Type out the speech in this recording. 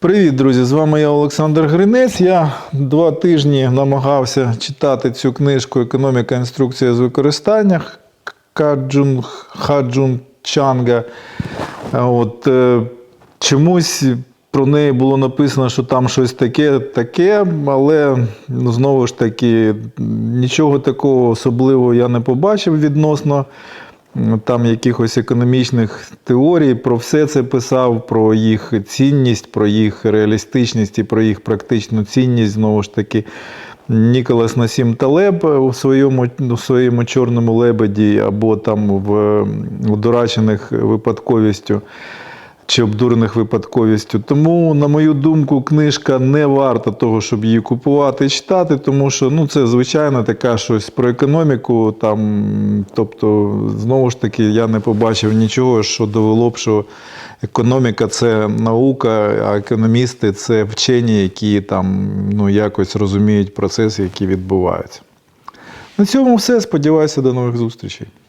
Привіт, друзі! З вами я Олександр Гринець. Я два тижні намагався читати цю книжку Економіка інструкція з використання Хаджун, Хаджун Чанга. От, е, чомусь про неї було написано, що там щось таке, таке, але ну, знову ж таки нічого такого особливого я не побачив відносно там якихось економічних теорій. Про все це писав, про їх цінність, про їх реалістичність і про їх практичну цінність. Знову ж таки, Ніколас Насім Талеб у своєму, у своєму чорному лебеді або там в одурачених випадковістю чи обдурених випадковістю. Тому, на мою думку, книжка не варта того, щоб її купувати і читати, тому що ну, це звичайно така щось про економіку. Там, тобто, знову ж таки, я не побачив нічого, що довело б, що економіка це наука, а економісти це вчені, які там ну, якось розуміють процеси, які відбуваються. На цьому все. Сподіваюся, до нових зустрічей.